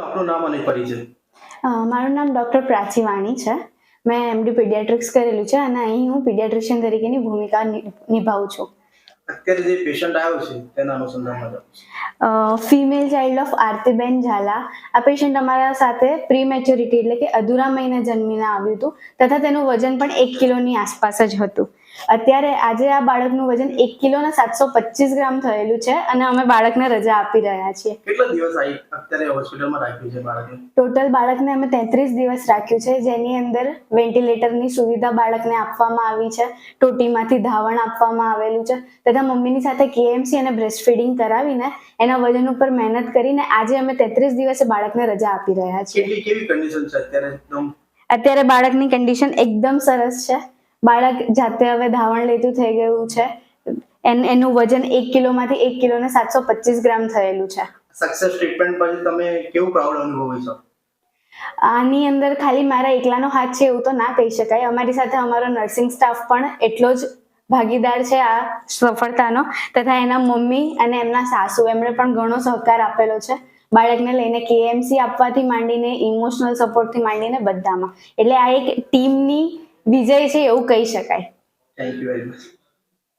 આપનું નામ અને પરિચય? અ, મારું નામ ડૉક્ટર પ્રાચી વાણી છે. મેં એમડી પીડિયાટ્રિક્સ કરેલું છે અને અહીં હું પીડિયાટ્રિશિયન તરીકેની ભૂમિકા નિભાવું છું. અત્યારે જે પેશન્ટ આવ્યો છે તેના અનુસંધાનમાં female child of Aartiben Zala. આ પેશન્ટ અમારા સાથે પ્રી મેચ્યોરિટી એટલે કે અધૂરા મહિને જન્મીને આવ્યું હતું તથા તેનું વજન પણ એક કિલોની આસપાસ જ હતું. અત્યારે આજે આ બાળકનું વજન એક કિલોના સાતસો પચીસ ગ્રામ થયેલું છે અને અમે બાળકને રજા આપી રહ્યા છીએ. કેટલા દિવસ અત્યારે હોસ્પિટલમાં રાખ્યું છે બાળકને? ટોટલ બાળકને અમે તેત્રીસ દિવસ રાખ્યું છે જેની અંદર વેન્ટિલેટરની સુવિધા બાળકને આપવામાં આવી છે ટોટીમાંથી ધાવણ આપવામાં આવેલું છે તથા મમ્મીની સાથે કેએમસી અને બ્રેસ્ટ ફીડિંગ કરાવીને એના વજન ઉપર મહેનત કરીને આજે અમે તેત્રીસ દિવસે બાળકને રજા આપી રહ્યા છીએ. કેવી કન્ડિશન છે અત્યારે? અત્યારે બાળકની કન્ડિશન એકદમ સરસ છે. બાળક જાતે હવે ધાવણ લેતું થઈ ગયું છે. એન વજન એક કિલોમાંથી એક કિલોને સાતસો પચીસ ગ્રામ થયેલું છે. સક્સેસ ટ્રીટમેન્ટ પછી તમે કેવું પ્રાઉડ અનુભવો છો? આની અંદર ખાલી મારા એકલાનો હાથ છે એવું તો ના કહી શકાય. અમારી સાથે અમારો નર્સિંગ સ્ટાફ પણ એટલો જ ભાગીદાર છે આ સફળતાનો. તથા એના મમ્મી અને એમના સાસુ એમણે પણ ઘણો સહકાર આપેલો છે. બાળકને લઈને કેએમસી આપવાથી માંડીને ઇમોશનલ સપોર્ટથી માંડીને બધામાં. એટલે આ એક ટીમની વિજય છે એવું કહી શકાય. Thank you very much